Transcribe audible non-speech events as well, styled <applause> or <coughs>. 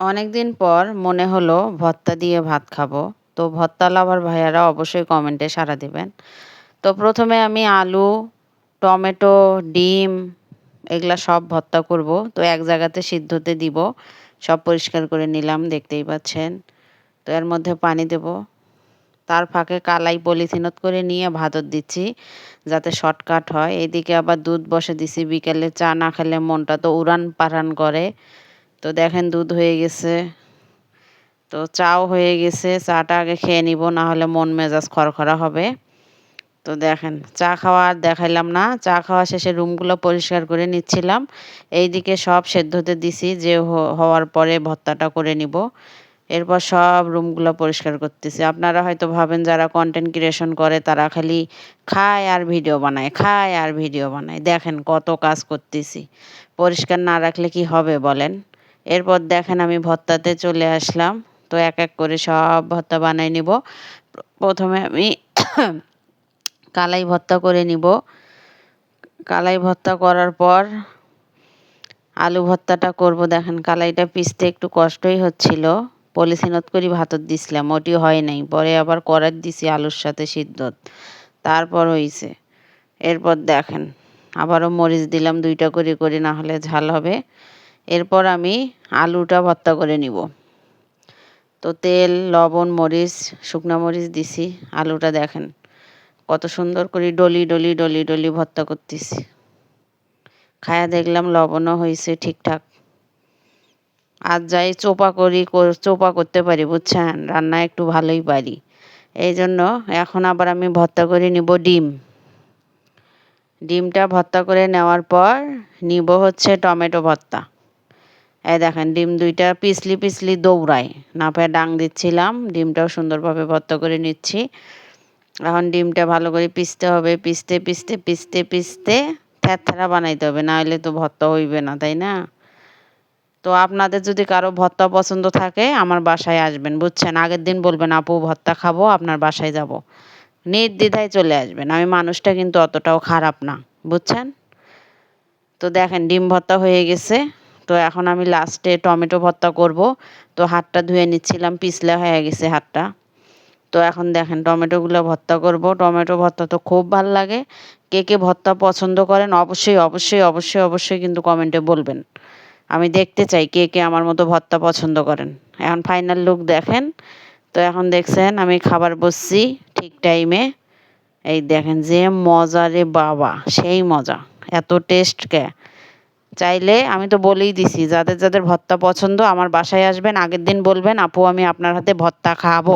অনেক দিন পর মনে হলো ভর্তা দিয়ে ভাত খাব। তো ভর্তা লাভার ভাইয়ারা অবশ্যই কমেন্টে সাড়া দেবেন। তো প্রথমে আমি আলু, টমেটো, ডিম এগুলা সব ভর্তা করব। তো এক জায়গাতে সিদ্ধতে দিব। সব পরিষ্কার করে নিলাম, দেখতেই পাচ্ছেন। তো এর মধ্যে পানি দেব। তার ফাঁকে কালাই পলিথিনত করে নিয়ে ভাতত দিচ্ছি, যাতে শর্টকাট হয়। এদিকে আবার দুধ বসে দিছি। বিকেলে চা না খেলে মনটা তো উড়ান পারান করে। তো দেখেন দুধ হয়ে গেছে। তো চাও হয়ে গেছে, চাটা আগে খেয়ে নিব না হলে মন মেজাজ খরখরা হবে। তো দেখেন, চা খাওয়া আর দেখাইলাম না। চা খাওয়া শেষে রুমগুলো পরিষ্কার করে নিচ্ছিলাম। এইদিকে সব সেদ্ধতে দিছি, যে হওয়ার পরে ভর্তাটা করে নিব। এরপর সব রুমগুলো পরিষ্কার করতেছি। আপনারা হয়তো ভাবেন, যারা কন্টেন্ট ক্রিয়েশন করে, তারা খালি খায় আর ভিডিও বানায়, খায় আর ভিডিও বানায়। দেখেন কত কাজ করতেছি। পরিষ্কার না রাখলে কি হবে বলেন? এরপর দেখেন আমি ভর্তাতে চলে আসলাম। তো এক এক করে সব ভর্তা বানাই নিব। প্রথমে আমি <coughs> কালাই ভর্তা করে নিব। কালাই ভর্তা করার পর আলু ভর্তাটা করব। দেখেন কালাইটা পিসতে একটু কষ্টই হচ্ছিল। পলিথিনত করি ভাতত দিছিলাম ওটি হয় নাই। পরে আবার করার দিছি আলুর সাথে সিদ্ধত। তারপর হইছে। এরপর দেখেন আবারও মরিচ দিলাম দুইটা করে করে না হলে ঝাল হবে। এরপর আমি আলুটা ভর্তা করে নিব। তো তেল, লবণ, মরিচ, শুকনো মরিচ দিছি। আলুটা দেখেন কত সুন্দর করে ডলি ডলি ডলি ডলি ভর্তা করতেছি। খায়া দেখলাম লবণও হয়েছে ঠিকঠাক। আর যাই চোপা করি চোপা করতে পারি, বুঝছেন? রান্না একটু ভালোই পারি। এই জন্য এখন আবার আমি ভর্তা করে নিব ডিম। ডিমটা ভর্তা করে নেওয়ার পর নিব হচ্ছে টমেটো ভর্তা। এই দেখেন, ডিম দুইটা পিসলি পিসলি দৌড়ায়। না পায়ে ডাং দিচ্ছিলাম, ডিমটাও সুন্দরভাবে ভর্তা করে নিচ্ছি। এখন ডিমটা ভালো করে পিসতে হবে পিসতে পিসতে পিসতে পিসতে থ্যাথা বানাইতে হবে না হলে তো ভর্তা হইবে না, তাই না? তো আপনাদের যদি কারও ভর্তা পছন্দ থাকে, আমার বাসায় আসবেন, বুঝছেন? আগের দিন বলবেন, আপু, ভর্তা খাব, আপনার বাসায় যাব। নির্দ্বিধায় চলে আসবেন। আমি মানুষটা কিন্তু অতটাও খারাপ না, বুঝছেন? তো দেখেন, ডিম ভর্তা হয়ে গেছে। তো এখন আমি লাস্টে টমেটো ভর্তা করব। তো হাতটা ধুয়ে নিচ্ছিলাম, পিছলা হয়ে গেছে হাতটা। তো এখন দেখেন টমেটোগুলো ভর্তা করব। টমেটো ভর্তা তো খুব ভালো লাগে। কে কে ভর্তা পছন্দ করেন অবশ্যই অবশ্যই অবশ্যই অবশ্যই কিন্তু কমেন্টে বলবেন। আমি দেখতে চাই কে কে আমার মতো ভর্তা পছন্দ করেন। এখন ফাইনাল লুক দেখেন। তো এখন দেখছেন আমি খাবার বসছি ঠিক টাইমে এই দেখেন যে মজা রে বাবা, সেই মজা। এত টেস্ট কে। চাইলে আমি তো বলেই দিছি, যাদের যাদের ভর্তা পছন্দ আমার বাসায় আসবেন, আগের দিন বলবেন, আপু, আমি আপনার হাতে ভর্তা খাব।